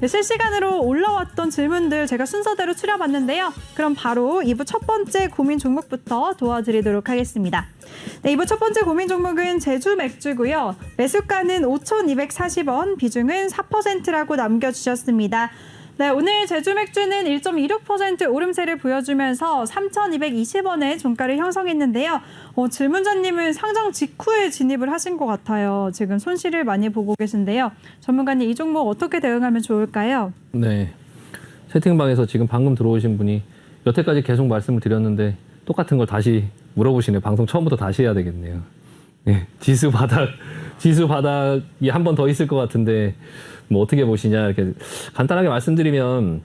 네, 실시간으로 올라왔던 질문들 제가 순서대로 추려봤는데요. 그럼 바로 2부 첫 번째 고민 종목부터 도와드리도록 하겠습니다. 네, 2부 첫 번째 고민 종목은 제주 맥주고요. 매수가는 5,240원, 비중은 4%라고 남겨주셨습니다. 네, 오늘 제주 맥주는 1.26% 오름세를 보여주면서 3,220원의 종가를 형성했는데요. 어, 질문자님은 상장 직후에 진입을 하신 것 같아요. 지금 손실을 많이 보고 계신데요. 전문가님 이 종목 어떻게 대응하면 좋을까요? 네. 채팅방에서 지금 방금 들어오신 분이 여태까지 계속 말씀을 드렸는데 똑같은 걸 다시 물어보시네요. 방송 처음부터 다시 해야 되겠네요. 네. 지수 바닥, 지수 바닥이 한 번 더 있을 것 같은데 뭐 어떻게 보시냐 이렇게 간단하게 말씀드리면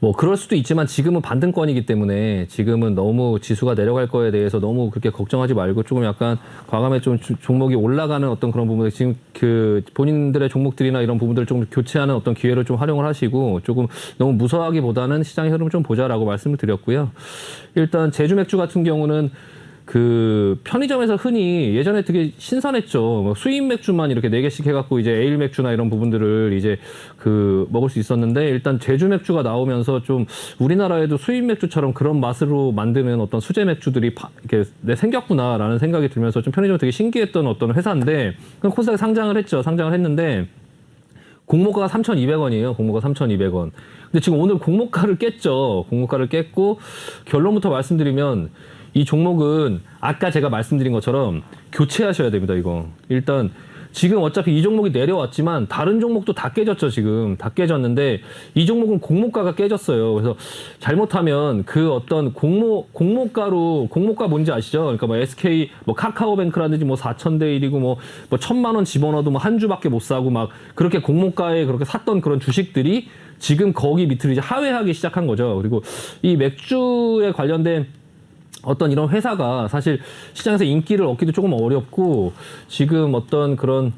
뭐 그럴 수도 있지만 지금은 반등권이기 때문에 지금은 너무 지수가 내려갈 거에 대해서 너무 그렇게 걱정하지 말고 조금 약간 과감해 좀 주- 종목이 올라가는 어떤 그런 부분들 지금 그 본인들의 종목들이나 이런 부분들을 좀 교체하는 어떤 기회를 좀 활용을 하시고 조금 너무 무서워하기보다는 시장의 흐름을 좀 보자라고 말씀을 드렸고요. 일단 제주 맥주 같은 경우는 그 편의점에서 흔히 예전에 되게 신선했죠. 뭐 수입 맥주만 이렇게 네 개씩 해갖고 이제 에일 맥주나 이런 부분들을 이제 그 먹을 수 있었는데 일단 제주 맥주가 나오면서 좀 우리나라에도 수입 맥주처럼 그런 맛으로 만드는 어떤 수제 맥주들이 파- 이렇게 내 생겼구나라는 생각이 들면서 좀 편의점 되게 신기했던 어떤 회사인데 그냥 코스닥에 상장을 했죠. 상장을 했는데 공모가가 3,200원이에요. 공모가 3,200원. 근데 지금 오늘 공모가를 깼죠. 공모가를 깼고 결론부터 말씀드리면 이 종목은 아까 제가 말씀드린 것처럼 교체하셔야 됩니다. 이거 일단 지금 어차피 이 종목이 내려왔지만 다른 종목도 다 깨졌죠. 지금 다 깨졌는데 이 종목은 공모가가 깨졌어요. 그래서 잘못하면 그 어떤 공모 공모가로 공모가 뭔지 아시죠? 그러니까 뭐 SK 뭐 카카오뱅크라든지 뭐 4천 대 1이고 뭐, 뭐 천만 원 집어넣어도 뭐 한 주밖에 못 사고 막 그렇게 공모가에 그렇게 샀던 그런 주식들이 지금 거기 밑으로 이제 하회하기 시작한 거죠. 그리고 이 맥주에 관련된 어떤 이런 회사가 사실 시장에서 인기를 얻기도 조금 어렵고 지금 어떤 그런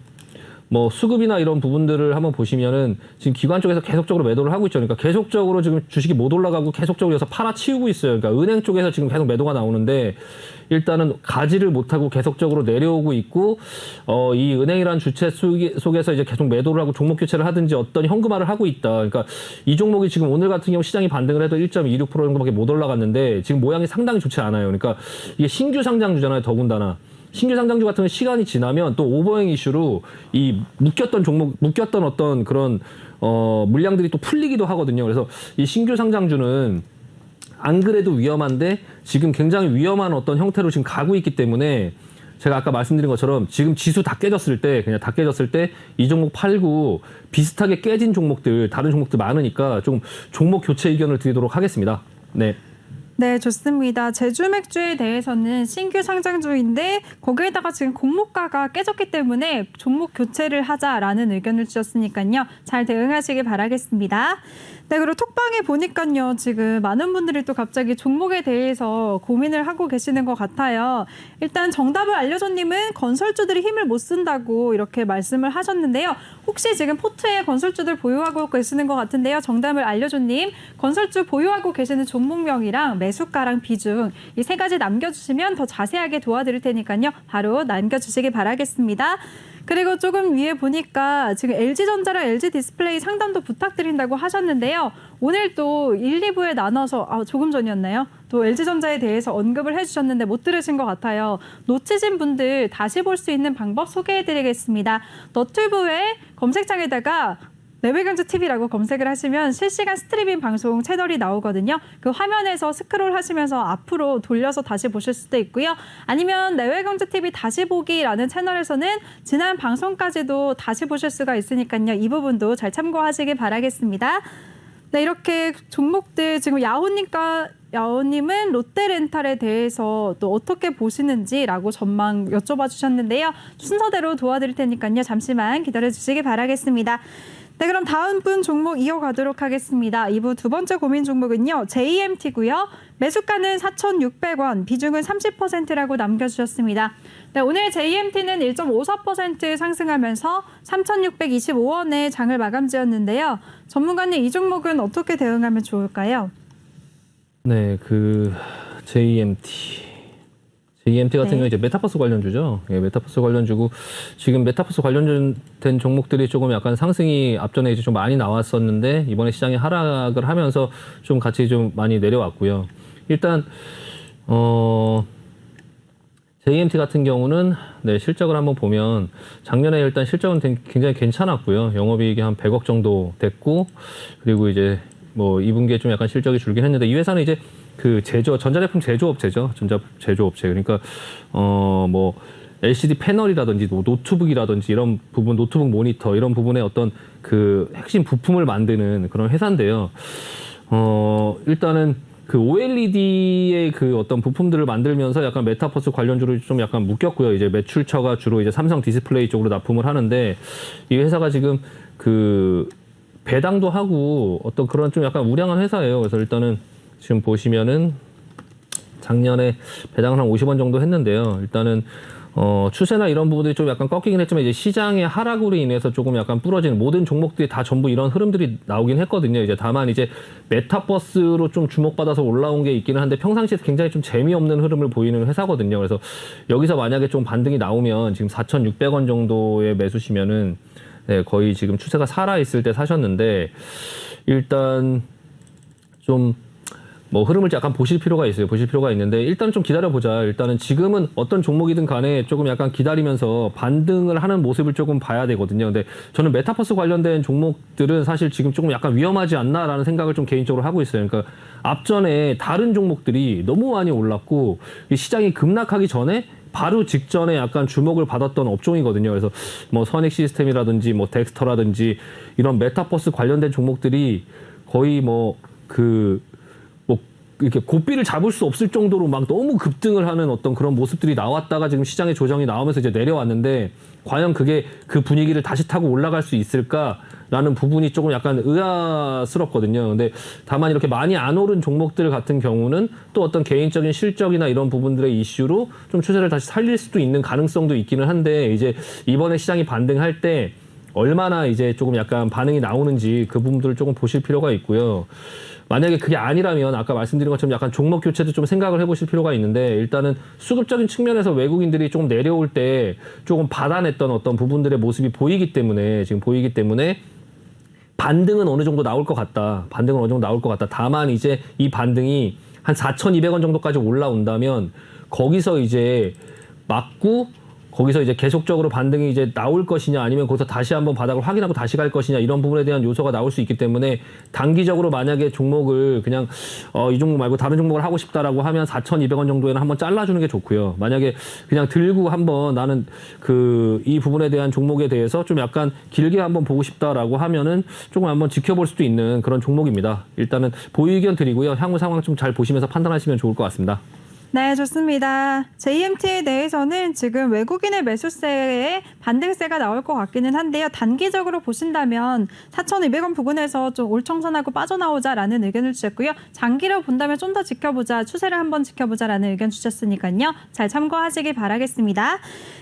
뭐 수급이나 이런 부분들을 한번 보시면은 지금 기관 쪽에서 계속적으로 매도를 하고 있죠. 그러니까 계속적으로 지금 주식이 못 올라가고 계속적으로 해서 팔아치우고 있어요. 그러니까 은행 쪽에서 지금 계속 매도가 나오는데 일단은 가지를 못하고 계속적으로 내려오고 있고 어, 이 은행이라는 주체 속에- 속에서 이제 계속 매도를 하고 종목 교체를 하든지 어떤 현금화를 하고 있다. 그러니까 이 종목이 지금 오늘 같은 경우 시장이 반등을 해도 1.26% 정도밖에 못 올라갔는데 지금 모양이 상당히 좋지 않아요. 그러니까 이게 신규 상장주잖아요. 더군다나. 신규 상장주 같은 건 시간이 지나면 또 오버행 이슈로 이 묶였던 종목, 묶였던 어떤 그런 어, 물량들이 또 풀리기도 하거든요. 그래서 이 신규 상장주는 안 그래도 위험한데 지금 굉장히 위험한 어떤 형태로 지금 가고 있기 때문에 제가 아까 말씀드린 것처럼 지금 지수 다 깨졌을 때 그냥 다 깨졌을 때 이 종목 팔고 비슷하게 깨진 종목들 다른 종목들 많으니까 좀 종목 교체 의견을 드리도록 하겠습니다. 네. 네, 좋습니다. 제주 맥주에 대해서는 신규 상장주인데 거기에다가 지금 공모가가 깨졌기 때문에 종목 교체를 하자라는 의견을 주셨으니까요. 잘 대응하시길 바라겠습니다. 네, 그리고 톡방에 보니까요. 지금 많은 분들이 또 갑자기 종목에 대해서 고민을 하고 계시는 것 같아요. 일단 정답을 알려줘님은 건설주들이 힘을 못 쓴다고 이렇게 말씀을 하셨는데요. 혹시 지금 포트에 건설주들 보유하고 계시는 것 같은데요. 정답을 알려줘님, 건설주 보유하고 계시는 종목명이랑 매수가랑 비중 이 세 가지 남겨주시면 더 자세하게 도와드릴 테니까요. 바로 남겨주시기 바라겠습니다. 그리고 조금 위에 보니까 지금 LG전자랑 LG디스플레이 상담도 부탁드린다고 하셨는데요. 오늘 또 1, 2부에 나눠서 아, 조금 전이었나요? 또 LG전자에 대해서 언급을 해주셨는데 못 들으신 것 같아요. 놓치신 분들 다시 볼 수 있는 방법 소개해드리겠습니다. 너튜브에 검색창에다가 내외경제 TV라고 검색을 하시면 실시간 스트리밍 방송 채널이 나오거든요. 그 화면에서 스크롤 하시면서 앞으로 돌려서 다시 보실 수도 있고요. 아니면 내외경제 TV 다시 보기라는 채널에서는 지난 방송까지도 다시 보실 수가 있으니까요. 이 부분도 잘 참고하시길 바라겠습니다. 네, 이렇게 종목들 지금 야호님과 야호님은 롯데렌탈에 대해서 또 어떻게 보시는지라고 전망 여쭤봐 주셨는데요. 순서대로 도와드릴 테니까요. 잠시만 기다려 주시기 바라겠습니다. 네, 그럼 다음 분 종목 이어가도록 하겠습니다. 2부 두 번째 고민 종목은요. JMT고요. 매수가는 4,600원, 비중은 30%라고 남겨주셨습니다. 네, 오늘 JMT는 1.54% 상승하면서 3,625원에 장을 마감 지었는데요. 전문가님 이 종목은 어떻게 대응하면 좋을까요? 네, 그 JMT JMT 같은 네. 경우 이제 메타버스 관련주죠. 예, 메타버스 관련주고 지금 메타버스 관련된 종목들이 조금 약간 상승이 앞전에 이제 좀 많이 나왔었는데 이번에 시장이 하락을 하면서 좀 같이 좀 많이 내려왔고요. 일단 어 JMT 같은 경우는 네, 실적을 한번 보면 작년에 일단 실적은 된- 굉장히 괜찮았고요. 영업이익이 한 100억 정도 됐고 그리고 이제 뭐 2분기에 좀 약간 실적이 줄긴 했는데 이 회사는 이제 그 제조 전자제품 제조업체죠. 전자 제조업체. 그러니까 어뭐 LCD 패널이라든지 뭐 노트북이라든지 이런 부분 노트북 모니터 이런 부분에 어떤 그 핵심 부품을 만드는 그런 회사인데요. 어 일단은 그 OLED의 그 어떤 부품들을 만들면서 약간 메타버스 관련주를 좀 약간 묶였고요. 이제 매출처가 주로 이제 삼성 디스플레이 쪽으로 납품을 하는데 이 회사가 지금 그 배당도 하고 어떤 그런 좀 약간 우량한 회사예요. 그래서 일단은 지금 보시면은 작년에 배당을 한 50원 정도 했는데요. 일단은 어, 추세나 이런 부분들이 좀 약간 꺾이긴 했지만 이제 시장의 하락으로 인해서 조금 약간 부러지는 모든 종목들이 다 전부 이런 흐름들이 나오긴 했거든요. 이제 다만 이제 메타버스로 좀 주목받아서 올라온 게 있기는 한데 평상시에 굉장히 좀 재미없는 흐름을 보이는 회사거든요. 그래서 여기서 만약에 좀 반등이 나오면 지금 4,600원 정도의 매수시면은 네, 거의 지금 추세가 살아 있을 때 사셨는데 일단 좀 뭐 흐름을 약간 보실 필요가 있어요. 보실 필요가 있는데 일단 좀 기다려 보자. 일단은 지금은 어떤 종목이든 간에 조금 약간 기다리면서 반등을 하는 모습을 조금 봐야 되거든요. 근데 저는 메타버스 관련된 종목들은 사실 지금 조금 약간 위험하지 않나라는 생각을 좀 개인적으로 하고 있어요. 그러니까 앞전에 다른 종목들이 너무 많이 올랐고 이 시장이 급락하기 전에 바로 직전에 약간 주목을 받았던 업종이거든요. 그래서 뭐 선익 시스템이라든지 뭐 덱스터라든지 이런 메타버스 관련된 종목들이 거의 뭐그 뭐 이렇게 고삐를 잡을 수 없을 정도로 막 너무 급등을 하는 어떤 그런 모습들이 나왔다가 지금 시장의 조정이 나오면서 이제 내려왔는데 과연 그게 그 분위기를 다시 타고 올라갈 수 있을까라는 부분이 조금 약간 의아스럽거든요. 근데 다만 이렇게 많이 안 오른 종목들 같은 경우는 또 어떤 개인적인 실적이나 이런 부분들의 이슈로 좀 추세를 다시 살릴 수도 있는 가능성도 있기는 한데 이제 이번에 시장이 반등할 때 얼마나 이제 조금 약간 반응이 나오는지 그 부분들을 조금 보실 필요가 있고요. 만약에 그게 아니라면 아까 말씀드린 것처럼 약간 종목 교체도 좀 생각을 해보실 필요가 있는데 일단은 수급적인 측면에서 외국인들이 조금 내려올 때 조금 받아냈던 어떤 부분들의 모습이 보이기 때문에 지금 보이기 때문에 반등은 어느 정도 나올 것 같다. 반등은 어느 정도 나올 것 같다. 다만 이제 이 반등이 한 4,200원 정도까지 올라온다면 거기서 이제 맞고 거기서 이제 계속적으로 반등이 이제 나올 것이냐 아니면 거기서 다시 한번 바닥을 확인하고 다시 갈 것이냐 이런 부분에 대한 요소가 나올 수 있기 때문에 단기적으로 만약에 종목을 그냥 어, 이 종목 말고 다른 종목을 하고 싶다라고 하면 4,200원 정도에는 한번 잘라주는 게 좋고요. 만약에 그냥 들고 한번 나는 그 이 부분에 대한 종목에 대해서 좀 약간 길게 한번 보고 싶다라고 하면은 조금 한번 지켜볼 수도 있는 그런 종목입니다. 일단은 보유 의견 드리고요. 향후 상황 좀 잘 보시면서 판단하시면 좋을 것 같습니다. 네, 좋습니다. JMT에 대해서는 지금 외국인의 매수세에 반등세가 나올 것 같기는 한데요. 단기적으로 보신다면 4,200원 부근에서 좀 올청산하고 빠져나오자라는 의견을 주셨고요. 장기로 본다면 좀 더 지켜보자, 추세를 한번 지켜보자라는 의견 주셨으니까요. 잘 참고하시기 바라겠습니다.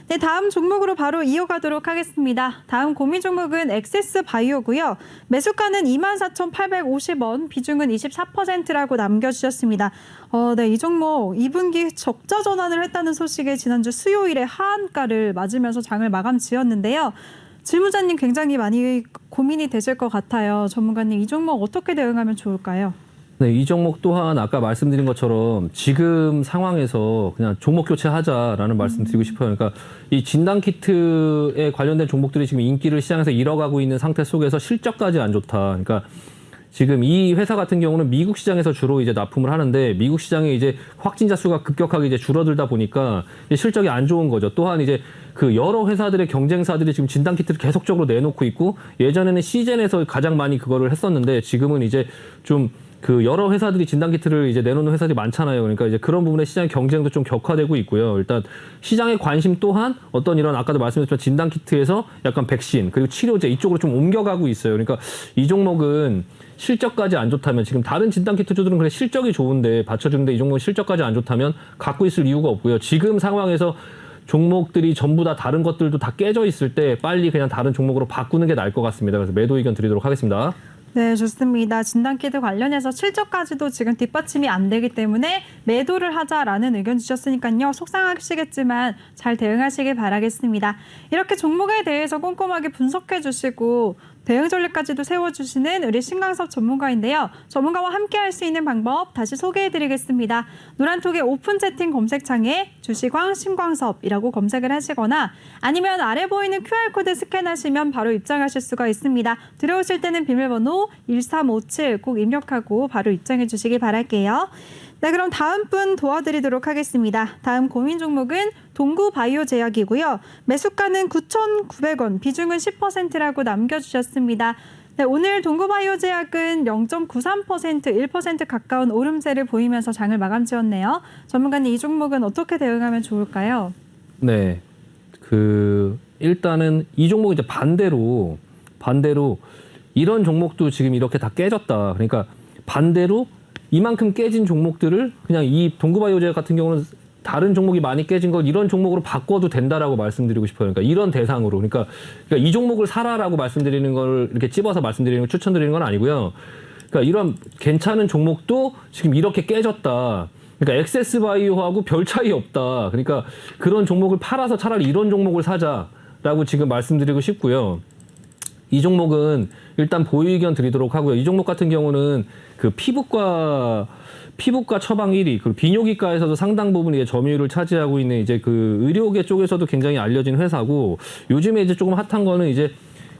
네, 다음 종목으로 바로 이어가도록 하겠습니다. 다음 고민 종목은 엑세스 바이오고요. 매수가는 24,850원, 비중은 24%라고 남겨주셨습니다. 어, 네, 이 종목 2분기 적자 전환을 했다는 소식에 지난주 수요일에 하한가를 맞으면서 장을 마감 지었는데요. 질문자님 굉장히 많이 고민이 되실 것 같아요. 전문가님, 이 종목 어떻게 대응하면 좋을까요? 네, 이 종목 또한 아까 말씀드린 것처럼 지금 상황에서 그냥 종목 교체하자라는 말씀 드리고 싶어요. 그러니까 이 진단 키트에 관련된 종목들이 지금 인기를 시장에서 잃어가고 있는 상태 속에서 실적까지 안 좋다. 그러니까 지금 이 회사 같은 경우는 미국 시장에서 주로 이제 납품을 하는데 미국 시장에 이제 확진자 수가 급격하게 이제 줄어들다 보니까 실적이 안 좋은 거죠. 또한 이제 그 여러 회사들의 경쟁사들이 지금 진단 키트를 계속적으로 내놓고 있고 예전에는 시젠에서 가장 많이 그거를 했었는데 지금은 이제 좀그 여러 회사들이 진단 키트를 이제 내놓는 회사들이 많잖아요. 그러니까 이제 그런 부분에 시장 경쟁도 좀 격화되고 있고요. 일단 시장의 관심 또한 어떤 이런 아까도 말씀드렸지만 진단 키트에서 약간 백신 그리고 치료제 이쪽으로 좀 옮겨가고 있어요. 그러니까 이 종목은 실적까지 안 좋다면 지금 다른 진단 키트주들은 그래 실적이 좋은데 받쳐주는데 이 종목은 실적까지 안 좋다면 갖고 있을 이유가 없고요. 지금 상황에서 종목들이 전부 다 다른 것들도 다 깨져 있을 때 빨리 그냥 다른 종목으로 바꾸는 게 나을 것 같습니다. 그래서 매도 의견 드리도록 하겠습니다. 네, 좋습니다. 진단키트 관련해서 실적까지도 지금 뒷받침이 안 되기 때문에 매도를 하자라는 의견 주셨으니까요. 속상하시겠지만 잘 대응하시길 바라겠습니다. 이렇게 종목에 대해서 꼼꼼하게 분석해 주시고 대응 전략까지도 세워주시는 우리 신광섭 전문가인데요. 전문가와 함께 할 수 있는 방법 다시 소개해 드리겠습니다. 노란톡의 오픈 채팅 검색창에 주시광 신광섭이라고 검색을 하시거나 아니면 아래 보이는 QR코드 스캔하시면 바로 입장하실 수가 있습니다. 들어오실 때는 비밀번호 1357 꼭 입력하고 바로 입장해 주시기 바랄게요. 네, 그럼 다음 분 도와드리도록 하겠습니다. 다음 고민 종목은 동구 바이오 제약이고요. 매수가는 9,900원, 비중은 10%라고 남겨주셨습니다. 네, 오늘 동구 바이오 제약은 0.93% 1% 가까운 오름세를 보이면서 장을 마감 지었네요. 전문가님 이 종목은 어떻게 대응하면 좋을까요? 네. 그 일단은 이 종목 이제 반대로 반대로 이런 종목도 지금 이렇게 다 깨졌다. 그러니까 반대로 이만큼 깨진 종목들을 그냥 이 동구바이오제약 같은 경우는 다른 종목이 많이 깨진 걸 이런 종목으로 바꿔도 된다라고 말씀드리고 싶어요. 그러니까 이런 대상으로. 그러니까, 그러니까 이 종목을 사라라고 말씀드리는 걸 이렇게 찝어서 말씀드리는 걸 추천드리는 건 아니고요. 그러니까 이런 괜찮은 종목도 지금 이렇게 깨졌다. 그러니까 엑세스 바이오하고 별 차이 없다. 그러니까 그런 종목을 팔아서 차라리 이런 종목을 사자라고 지금 말씀드리고 싶고요. 이 종목은 일단 보유 의견 드리도록 하고요. 이 종목 같은 경우는 그 피부과 피부과 처방 1위, 그리고 비뇨기과에서도 상당 부분 이제 점유율을 차지하고 있는 이제 그 의료계 쪽에서도 굉장히 알려진 회사고 요즘에 이제 조금 핫한 거는 이제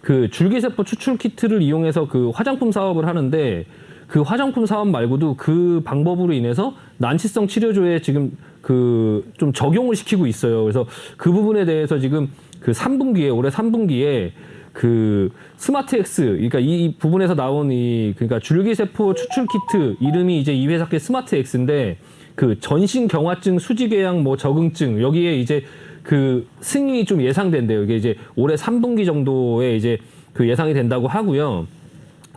그 줄기세포 추출 키트를 이용해서 그 화장품 사업을 하는데 그 화장품 사업 말고도 그 방법으로 인해서 난치성 치료조에 지금 그 좀 적용을 시키고 있어요. 그래서 그 부분에 대해서 지금 그 3분기에 올해 3분기에 그 스마트 X 그러니까 이 부분에서 나온 이 그러니까 줄기 세포 추출 키트 이름이 이제 이 회사께 스마트 X인데 그 전신 경화증 수지궤양 뭐 적응증 여기에 이제 그 승인이 좀 예상된대요. 이게 이제 올해 3분기 정도에 이제 그 예상이 된다고 하고요.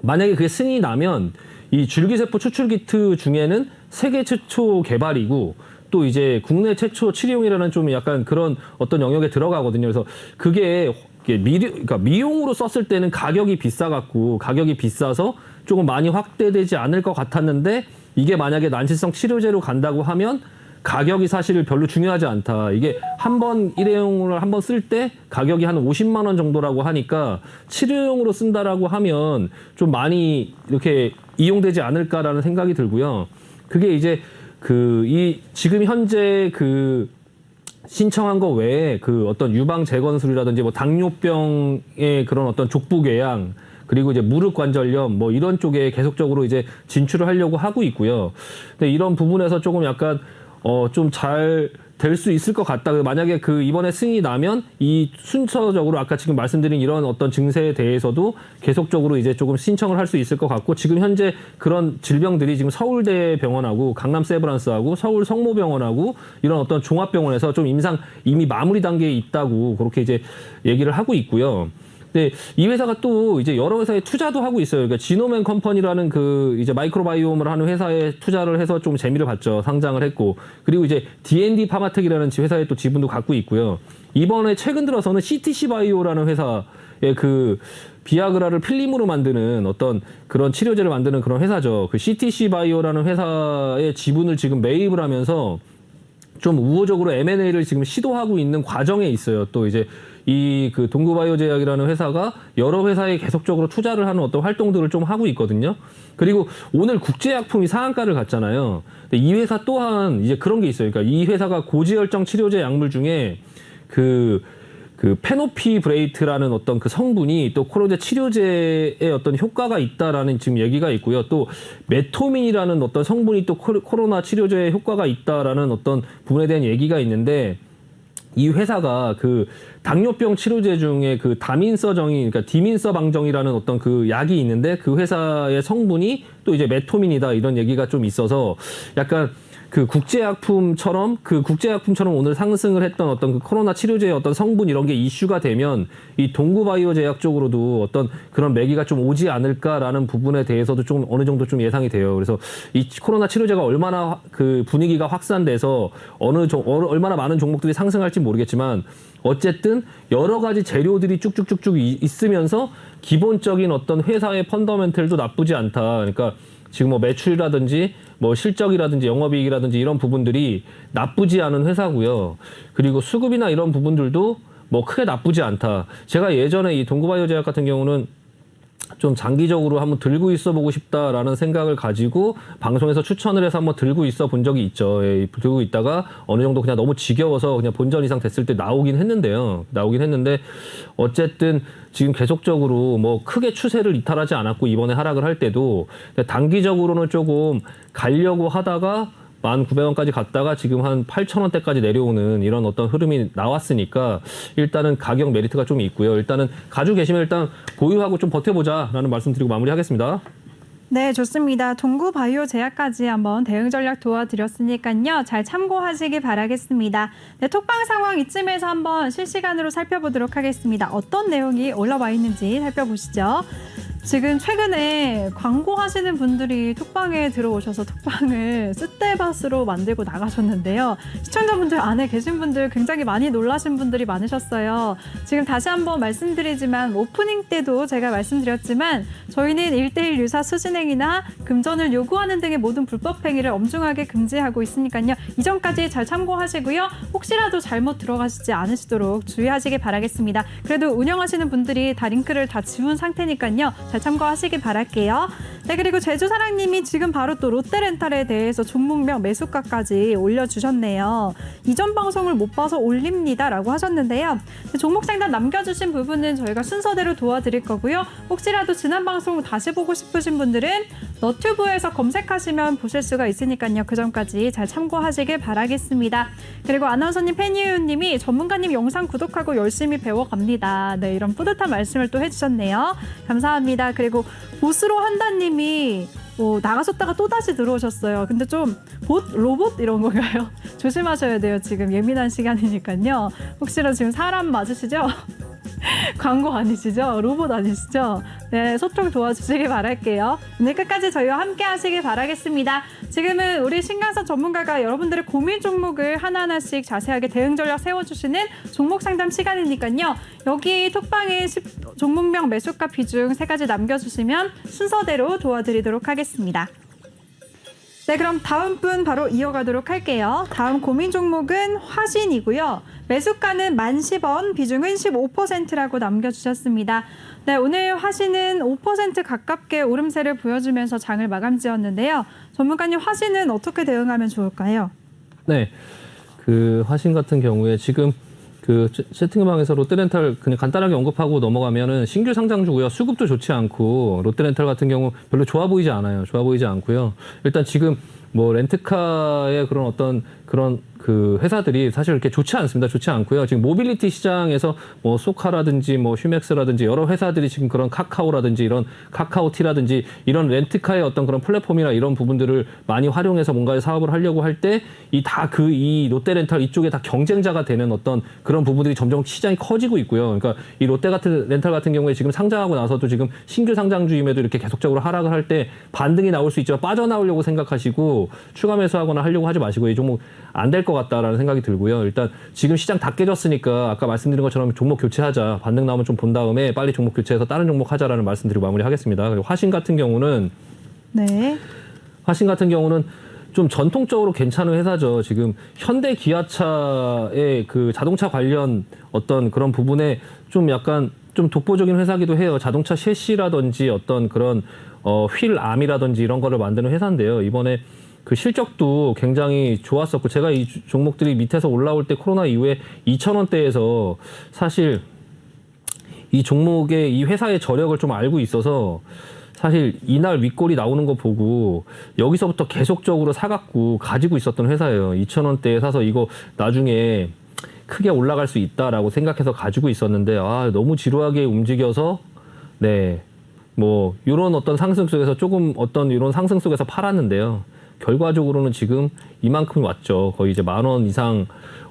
만약에 그게 승인이 나면 이 줄기세포 추출 키트 중에는 세계 최초 개발이고 또 이제 국내 최초 치료용이라는 좀 약간 그런 어떤 영역에 들어가거든요. 그래서 그게 미료, 그러니까 미용으로 썼을 때는 가격이 비싸갖고 가격이 비싸서 조금 많이 확대되지 않을 것 같았는데 이게 만약에 난치성 치료제로 간다고 하면 가격이 사실 별로 중요하지 않다. 이게 한 번 일회용을 한 번 쓸 때 가격이 한 50만 원 정도라고 하니까 치료용으로 쓴다라고 하면 좀 많이 이렇게 이용되지 않을까라는 생각이 들고요. 그게 이제 그 이 지금 현재 그 신청한 거 외에 그 어떤 유방 재건술이라든지 뭐 당뇨병의 그런 어떤 족부궤양 그리고 이제 무릎 관절염 뭐 이런 쪽에 계속적으로 이제 진출을 하려고 하고 있고요. 근데 이런 부분에서 조금 약간 어좀잘 될 수 있을 것 같다. 만약에 그 이번에 승인이 나면 이 순서적으로 아까 지금 말씀드린 이런 어떤 증세에 대해서도 계속적으로 이제 조금 신청을 할 수 있을 것 같고 지금 현재 그런 질병들이 지금 서울대 병원하고 강남 세브란스하고 서울 성모병원하고 이런 어떤 종합병원에서 좀 임상 이미 마무리 단계에 있다고 그렇게 이제 얘기를 하고 있고요. 근데 이 회사가 또 이제 여러 회사에 투자도 하고 있어요. 그러니까 지노맨 컴퍼니라는 그 이제 마이크로바이옴을 하는 회사에 투자를 해서 좀 재미를 봤죠. 상장을 했고 그리고 이제 D&D 파마텍이라는 지- 회사에 또 지분도 갖고 있고요. 이번에 최근 들어서는 CTC 바이오라는 회사의 그 비아그라를 필름으로 만드는 어떤 그런 치료제를 만드는 그런 회사죠. 그 CTC 바이오라는 회사의 지분을 지금 매입을 하면서 좀 우호적으로 M&A를 지금 시도하고 있는 과정에 있어요. 또 이제 이 그 동구바이오제약이라는 회사가 여러 회사에 계속적으로 투자를 하는 어떤 활동들을 좀 하고 있거든요. 그리고 오늘 국제약품이 상한가를 갔잖아요. 근데 이 회사 또한 이제 그런 게 있어요. 그러니까 이 회사가 고지혈증 치료제 약물 중에 그 그 페노피 브레이트라는 어떤 그 성분이 또 코로나 치료제에 어떤 효과가 있다라는 지금 얘기가 있고요. 또 메토민이라는 어떤 성분이 또 코로- 코로나 치료제에 효과가 있다라는 어떤 부분에 대한 얘기가 있는데 이 회사가 그 당뇨병 치료제 중에 그 다민서 정이 그러니까 디민서 방정이라는 어떤 그 약이 있는데 그 회사의 성분이 또 이제 메토민이다 이런 얘기가 좀 있어서 약간 그 국제약품처럼 그 국제약품처럼 오늘 상승을 했던 어떤 그 코로나 치료제의 어떤 성분 이런 게 이슈가 되면 이 동구바이오 제약 쪽으로도 어떤 그런 매기가 좀 오지 않을까라는 부분에 대해서도 좀 어느 정도 좀 예상이 돼요. 그래서 이 코로나 치료제가 얼마나 화- 그 분위기가 확산돼서 어느 종, 어- 얼마나 많은 종목들이 상승할지 모르겠지만 어쨌든 여러 가지 재료들이 쭉쭉쭉쭉 이- 있으면서 기본적인 어떤 회사의 펀더멘털도 나쁘지 않다. 그러니까 지금 뭐 매출이라든지 뭐 실적이라든지 영업이익이라든지 이런 부분들이 나쁘지 않은 회사고요. 그리고 수급이나 이런 부분들도 뭐 크게 나쁘지 않다. 제가 예전에 이 동구바이오 제약 같은 경우는 좀 장기적으로 한번 들고 있어 보고 싶다라는 생각을 가지고 방송에서 추천을 해서 한번 들고 있어 본 적이 있죠. 예, 들고 있다가 어느 정도 그냥 너무 지겨워서 그냥 본전 이상 됐을 때 나오긴 했는데요. 나오긴 했는데 어쨌든 지금 계속적으로 뭐 크게 추세를 이탈하지 않았고 이번에 하락을 할 때도 단기적으로는 조금 가려고 하다가 1,900원까지 갔다가 지금 한 8,000원대까지 내려오는 이런 어떤 흐름이 나왔으니까 일단은 가격 메리트가 좀 있고요. 일단은 가지고 계시면 일단 보유하고 좀 버텨보자라는 말씀드리고 마무리하겠습니다. 네, 좋습니다. 동구 바이오 제약까지 한번 대응 전략 도와드렸으니까요. 잘 참고하시기 바라겠습니다. 네, 톡방 상황 이쯤에서 한번 실시간으로 살펴보도록 하겠습니다. 어떤 내용이 올라와 있는지 살펴보시죠. 지금 최근에 광고하시는 분들이 톡방에 들어오셔서 톡방을 쓰떼밭으로 만들고 나가셨는데요. 시청자분들 안에 계신 분들 굉장히 많이 놀라신 분들이 많으셨어요. 지금 다시 한번 말씀드리지만 오프닝 때도 제가 말씀드렸지만 저희는 1대1 유사 수진행위나 금전을 요구하는 등의 모든 불법 행위를 엄중하게 금지하고 있으니까요. 이전까지 잘 참고하시고요. 혹시라도 잘못 들어가시지 않으시도록 주의하시기 바라겠습니다. 그래도 운영하시는 분들이 다 링크를 다 지운 상태니까요. 잘 참고하시기 바랄게요. 네, 그리고 제주사랑님이 지금 바로 또 롯데렌탈에 대해서 종목명 매수가까지 올려주셨네요. 이전 방송을 못 봐서 올립니다 라고 하셨는데요. 종목 상담 남겨주신 부분은 저희가 순서대로 도와드릴 거고요. 혹시라도 지난 방송 다시 보고 싶으신 분들은 너튜브에서 검색하시면 보실 수가 있으니까요. 그 점까지 잘 참고하시길 바라겠습니다. 그리고 아나운서님 팬이유님이 전문가님 영상 구독하고 열심히 배워갑니다. 네, 이런 뿌듯한 말씀을 또 해주셨네요. 감사합니다. 그리고 보스로 한다님 이 뭐 나가셨다가 또 다시 들어오셨어요. 근데 좀 봇, 로봇 이런 건가요? 조심하셔야 돼요. 지금 예민한 시간이니까요. 혹시라도 지금 사람 맞으시죠? 광고 아니시죠? 로봇 아니시죠? 네, 소통 도와주시기 바랄게요. 오늘 끝까지 저희와 함께 하시길 바라겠습니다. 지금은 우리 신강선 전문가가 여러분들의 고민 종목을 하나하나씩 자세하게 대응 전략 세워주시는 종목 상담 시간이니까요. 여기 톡방에 10 종목명 매수가 비중 세 가지 남겨주시면 순서대로 도와드리도록 하겠습니다. 네, 그럼 다음 분 바로 이어가도록 할게요. 다음 고민 종목은 화신이고요. 매수가는 만 10원, 비중은 15%라고 남겨주셨습니다. 네, 오늘 화신은 5% 가깝게 오름세를 보여주면서 장을 마감 지었는데요. 전문가님 화신은 어떻게 대응하면 좋을까요? 네. 그 화신 같은 경우에 지금 그 채- 채팅방에서 롯데렌탈 그냥 간단하게 언급하고 넘어가면은 신규 상장주고요. 수급도 좋지 않고 롯데렌탈 같은 경우 별로 좋아 보이지 않아요. 좋아 보이지 않고요. 일단 지금 뭐 렌트카의 그런 어떤 그런 그 회사들이 사실 이렇게 좋지 않습니다. 좋지 않고요. 지금 모빌리티 시장에서 뭐 소카라든지 뭐 휴맥스라든지 여러 회사들이 지금 그런 카카오라든지 이런 카카오티라든지 이런 렌트카의 어떤 그런 플랫폼이나 이런 부분들을 많이 활용해서 뭔가의 사업을 하려고 할 때 이 다 그 이 롯데렌탈 이쪽에 다 경쟁자가 되는 어떤 그런 부분들이 점점 시장이 커지고 있고요. 그러니까 이 롯데 같은 렌탈 같은 경우에 지금 상장하고 나서도 지금 신규 상장 주임에도 이렇게 계속적으로 하락을 할 때 반등이 나올 수 있지만 빠져나오려고 생각하시고 추가 매수하거나 하려고 하지 마시고 이 종목 안 될 것 같다라는 생각이 들고요. 일단 지금 시장 다 깨졌으니까 아까 말씀드린 것처럼 종목 교체하자. 반등 나오면 좀 본 다음에 빨리 종목 교체해서 다른 종목 하자라는 말씀드리고 마무리하겠습니다. 그리고 화신 같은 경우는 네. 화신 같은 경우는 좀 전통적으로 괜찮은 회사죠. 지금 현대 기아차의 그 자동차 관련 어떤 그런 부분에 좀 약간 좀 독보적인 회사기도 해요. 자동차 셰시라든지 어떤 그런 어, 휠 암이라든지 이런 거를 만드는 회사인데요. 이번에 그 실적도 굉장히 좋았었고 제가 이 주- 종목들이 밑에서 올라올 때 코로나 이후에 2,000원대에서 사실 이 종목의 이 회사의 저력을 좀 알고 있어서 사실 이날 윗골이 나오는 거 보고 여기서부터 계속적으로 사갖고 가지고 있었던 회사예요. 2,000원대에 사서 이거 나중에 크게 올라갈 수 있다라고 생각해서 가지고 있었는데 아 너무 지루하게 움직여서 네. 뭐 이런 어떤 상승 속에서 조금 어떤 이런 상승 속에서 팔았는데요. 결과적으로는 지금 이만큼이 왔죠. 거의 이제 만 원 이상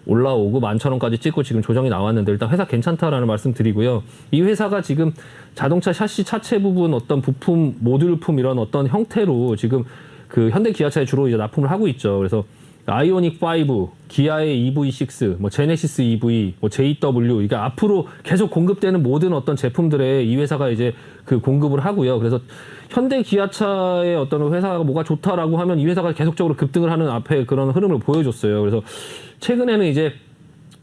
올라오고 만 천 원까지 찍고 지금 조정이 나왔는데 일단 회사 괜찮다라는 말씀 드리고요. 이 회사가 지금 자동차 샤시 차체 부분 어떤 부품 모듈품 이런 어떤 형태로 지금 그 현대 기아차에 주로 이제 납품을 하고 있죠. 그래서 아이오닉 5, 기아의 EV6, 뭐 제네시스 EV, 뭐 JW 이게 앞으로 계속 공급되는 모든 어떤 제품들에 이 회사가 이제 그 공급을 하고요. 그래서 현대 기아차의 어떤 회사가 뭐가 좋다라고 하면 이 회사가 계속적으로 급등을 하는 앞에 그런 흐름을 보여줬어요. 그래서 최근에는 이제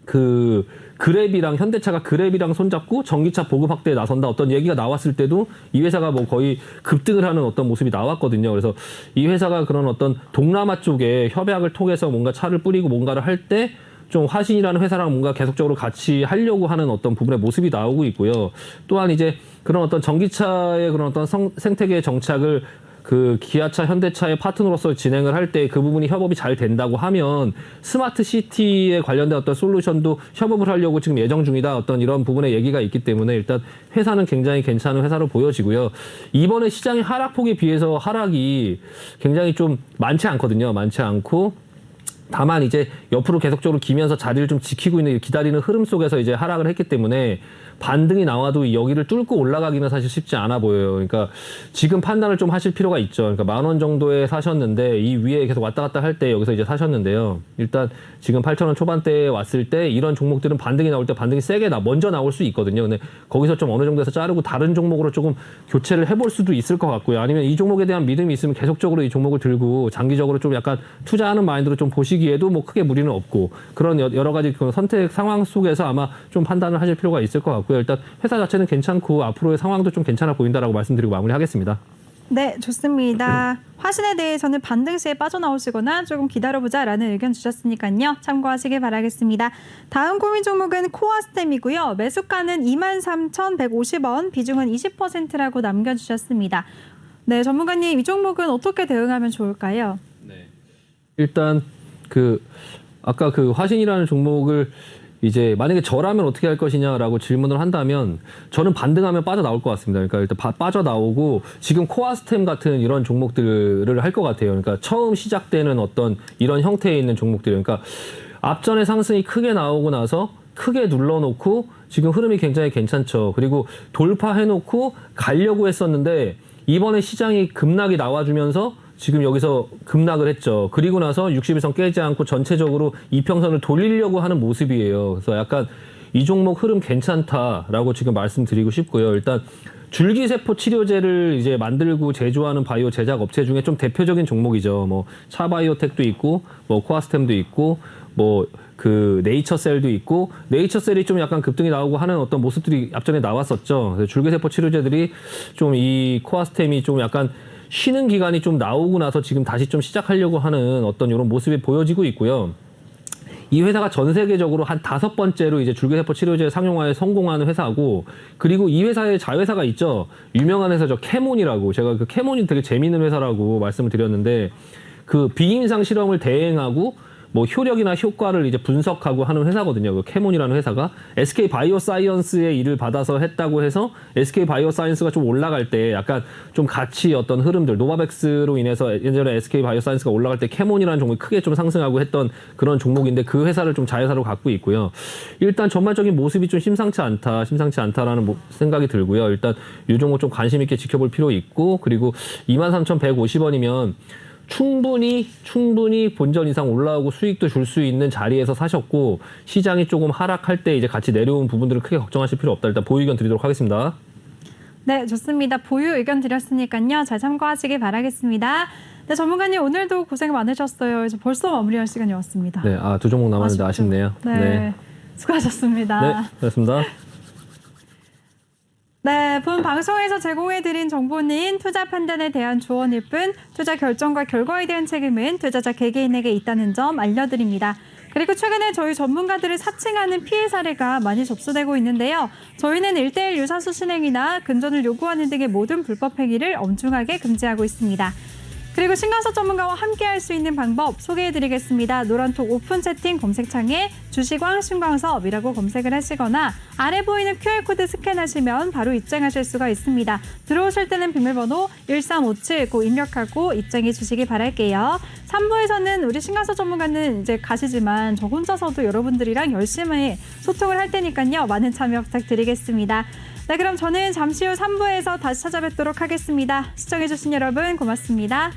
그 그랩이랑 현대차가 그랩이랑 손잡고 전기차 보급 확대에 나선다 어떤 얘기가 나왔을 때도 이 회사가 뭐 거의 급등을 하는 어떤 모습이 나왔거든요. 그래서 이 회사가 그런 어떤 동남아 쪽에 협약을 통해서 뭔가 차를 뿌리고 뭔가를 할 때 좀 화신이라는 회사랑 뭔가 계속적으로 같이 하려고 하는 어떤 부분의 모습이 나오고 있고요. 또한 이제 그런 어떤 전기차의 그런 어떤 성, 생태계 정착을 그 기아차, 현대차의 파트너로서 진행을 할 때 그 부분이 협업이 잘 된다고 하면 스마트 시티에 관련된 어떤 솔루션도 협업을 하려고 지금 예정 중이다. 어떤 이런 부분의 얘기가 있기 때문에 일단 회사는 굉장히 괜찮은 회사로 보여지고요. 이번에 시장의 하락폭에 비해서 하락이 굉장히 좀 많지 않거든요. 많지 않고 다만 이제 옆으로 계속적으로 기면서 자리를 좀 지키고 있는 기다리는 흐름 속에서 이제 하락을 했기 때문에 반등이 나와도 여기를 뚫고 올라가기는 사실 쉽지 않아 보여요. 그러니까 지금 판단을 좀 하실 필요가 있죠. 그러니까 만 원 정도에 사셨는데 이 위에 계속 왔다 갔다 할 때 여기서 이제 사셨는데요. 일단 지금 8천 원 초반대에 왔을 때 이런 종목들은 반등이 나올 때 반등이 세게 나 먼저 나올 수 있거든요. 근데 거기서 좀 어느 정도에서 자르고 다른 종목으로 조금 교체를 해볼 수도 있을 것 같고요. 아니면 이 종목에 대한 믿음이 있으면 계속적으로 이 종목을 들고 장기적으로 좀 약간 투자하는 마인드로 좀 보시기에도 뭐 크게 무리는 없고 그런 여- 여러 가지 그 선택 상황 속에서 아마 좀 판단을 하실 필요가 있을 것 같고요. 일단 회사 자체는 괜찮고 앞으로의 상황도 좀 괜찮아 보인다라고 말씀드리고 마무리하겠습니다. 네, 좋습니다. 화신에 대해서는 반등 시에 빠져나오시거나 조금 기다려보자라는 의견 주셨으니까요. 참고하시길 바라겠습니다. 다음 고민 종목은 코아스템이고요. 매수가는 23,150원, 비중은 20%라고 남겨주셨습니다. 네, 전문가님 이 종목은 어떻게 대응하면 좋을까요? 일단 그 아까 그 화신이라는 종목을 이제 만약에 저라면 어떻게 할 것이냐라고 질문을 한다면 저는 반등하면 빠져나올 것 같습니다. 그러니까 일단 바- 빠져나오고 지금 코아스템 같은 이런 종목들을 할 것 같아요. 그러니까 처음 시작되는 어떤 이런 형태에 있는 종목들. 그러니까 앞전에 상승이 크게 나오고 나서 크게 눌러놓고 지금 흐름이 굉장히 괜찮죠. 그리고 돌파해놓고 가려고 했었는데 이번에 시장이 급락이 나와주면서 지금 여기서 급락을 했죠. 그리고 나서 60일선 깨지 않고 전체적으로 이평선을 돌리려고 하는 모습이에요. 그래서 약간 이 종목 흐름 괜찮다라고 지금 말씀드리고 싶고요. 일단 줄기세포 치료제를 이제 만들고 제조하는 바이오 제작 업체 중에 좀 대표적인 종목이죠. 뭐 차바이오텍도 있고 뭐 코아스템도 있고 뭐 그 네이처셀도 있고 네이처셀이 좀 약간 급등이 나오고 하는 어떤 모습들이 앞전에 나왔었죠. 줄기세포 치료제들이 좀 이 코아스템이 좀 약간 쉬는 기간이 좀 나오고 나서 지금 다시 좀 시작하려고 하는 어떤 이런 모습이 보여지고 있고요. 이 회사가 전 세계적으로 한 다섯 번째로 이제 줄기세포 치료제 상용화에 성공하는 회사고 그리고 이 회사의 자회사가 있죠. 유명한 회사죠. 캐몬이라고. 제가 그 캐몬이 되게 재미있는 회사라고 말씀을 드렸는데 그 비임상 실험을 대행하고 뭐 효력이나 효과를 이제 분석하고 하는 회사거든요. 그 캐몬이라는 회사가 SK 바이오사이언스의 일을 받아서 했다고 해서 SK 바이오사이언스가 좀 올라갈 때 약간 좀 같이 어떤 흐름들 노바백스로 인해서 예전에 SK 바이오사이언스가 올라갈 때 캐몬이라는 종목이 크게 좀 상승하고 했던 그런 종목인데 그 회사를 좀 자회사로 갖고 있고요. 일단 전반적인 모습이 좀 심상치 않다, 심상치 않다라는 모- 생각이 들고요. 일단 이 종목 좀 관심 있게 지켜볼 필요 있고 그리고 23,150원이면 충분히 충분히 본전 이상 올라오고 수익도 줄 수 있는 자리에서 사셨고 시장이 조금 하락할 때 이제 같이 내려온 부분들은 크게 걱정하실 필요 없다. 일단 보유 의견 드리도록 하겠습니다. 네, 좋습니다. 보유 의견 드렸으니까요. 잘 참고하시길 바라겠습니다. 네, 전문가님 오늘도 고생 많으셨어요. 이제 벌써 마무리할 시간이 왔습니다. 네, 아 두 종목 남았는데 아쉽죠? 아쉽네요. 네, 네, 수고하셨습니다. 네, 그렇습니다. 네, 본 방송에서 제공해드린 정보는 투자 판단에 대한 조언일 뿐 투자 결정과 결과에 대한 책임은 투자자 개개인에게 있다는 점 알려드립니다. 그리고 최근에 저희 전문가들을 사칭하는 피해 사례가 많이 접수되고 있는데요. 저희는 일대일 유사수 신행이나 근전을 요구하는 등의 모든 불법 행위를 엄중하게 금지하고 있습니다. 그리고 신간서 전문가와 함께 할 수 있는 방법 소개해 드리겠습니다. 노란톡 오픈 채팅 검색창에 주식왕 신광섭이라고 검색을 하시거나 아래 보이는 QR코드 스캔하시면 바로 입장하실 수가 있습니다. 들어오실 때는 비밀번호 1357고 입력하고 입장해 주시기 바랄게요. 3부에서는 우리 신간서 전문가는 이제 가시지만 저 혼자서도 여러분들이랑 열심히 소통을 할 테니까요. 많은 참여 부탁드리겠습니다. 네, 그럼 저는 잠시 후 3부에서 다시 찾아뵙도록 하겠습니다. 시청해주신 여러분 고맙습니다.